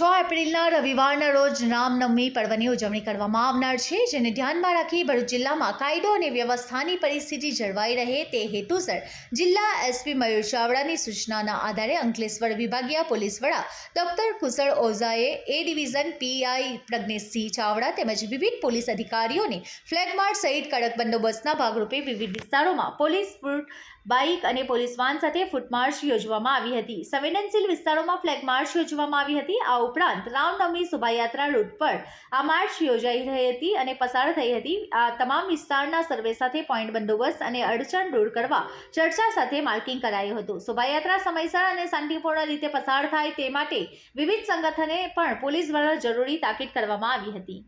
છ એપ્રિલના રવિવારના રોજ રામનવમી પર્વની ઉજવણી કરવામાં આવનાર છે, જેને ધ્યાનમાં રાખી ભરૂચ જિલ્લામાં કાયદો અને વ્યવસ્થાની પરિસ્થિતિ જળવાઈ રહે તે હેતુસર જિલ્લા એસપી મયુર ચાવડાની સૂચનાના આધારે અંકલેશ્વર વિભાગીય પોલીસ વડા doctor Kushal ઓઝાએ A division PI Pragneshsinh Chavda તેમજ વિવિધ પોલીસ અધિકારીઓને ફ્લેગ માર્ચ સહિત કડક બંદોબસ્તના ભાગરૂપે વિવિધ વિસ્તારોમાં પોલીસ ફૂટ બાઇક અને પોલીસ વાન સાથે ફૂટમાર્ચ યોજવામાં આવી હતી. સંવેદનશીલ વિસ્તારોમાં ફ્લેગ માર્ચ યોજવામાં આવી હતી. આ ઉપરાંત રામનવમી શોભાયાત્રા રૂટ પર આ માર્ચ યોજાઈ રહી હતી અને પસાર થઈ હતી. આ તમામ વિસ્તારના સર્વે સાથે પોઈન્ટ બંદોબસ્ત અને અડચણ દૂર કરવા ચર્ચા સાથે માર્કિંગ કરાયું હતું. શોભાયાત્રા સમયસર અને શાંતિપૂર્ણ રીતે પસાર થાય તે માટે વિવિધ સંગઠને પણ પોલીસ દ્વારા જરૂરી તાકીદ કરવામાં આવી હતી.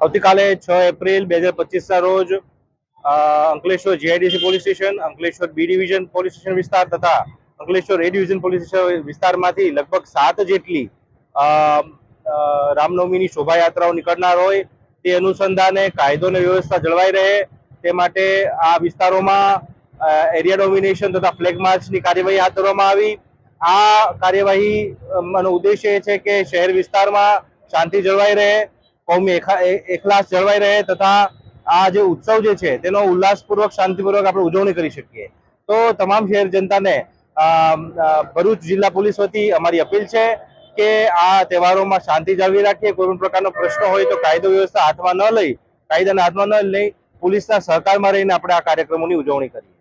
આવતીકાલે છ એપ્રિલ બે હજાર પચીસના રોજ Ankleshwar GIDC police station, Ankleshwar B division police station વિસ્તાર તથા Ankleshwar A division police station વિસ્તારમાંથી લગભગ સાત જેટલી રામનવમીની શોભાયાત્રાઓ નીકળનાર હોય, તે અનુસંધાને કાયદો અને વ્યવસ્થા જળવાઈ રહે. તે માટે આ વિસ્તારોમાં એરિયા ડોમિનેશન તથા ફ્લેગ માર્ચની કાર્યવાહી હાથ ધરવામાં આવી. આ કાર્યવાહી નો ઉદ્દેશ્ય એ છે કે શહેર વિસ્તારમાં શાંતિ જળવાઈ રહે, કોમી એકલાસ જળવાઈ રહે તથા આ જે ઉત્સવ જે છે, તેનો ઉલ્લાસપૂર્વક, શાંતિપૂર્વક આપણે ઉજવણી કરી શકીએ. તો તમામ શહેર જનતાને ભરૂચ જિલ્લા પોલીસ વતી અમારી અપીલ છે કે આ તહેવારોમાં શાંતિ જાળવી રાખીએ, કોઈ પણ પ્રકારનો પ્રશ્ન હોય તો કાયદો વ્યવસ્થા હાથમાં ન લઈ, કાયદાના હાથમાં ન લઈ પોલીસના સહકારમાં રહીને આપણે આ કાર્યક્રમોની ઉજવણી કરીએ.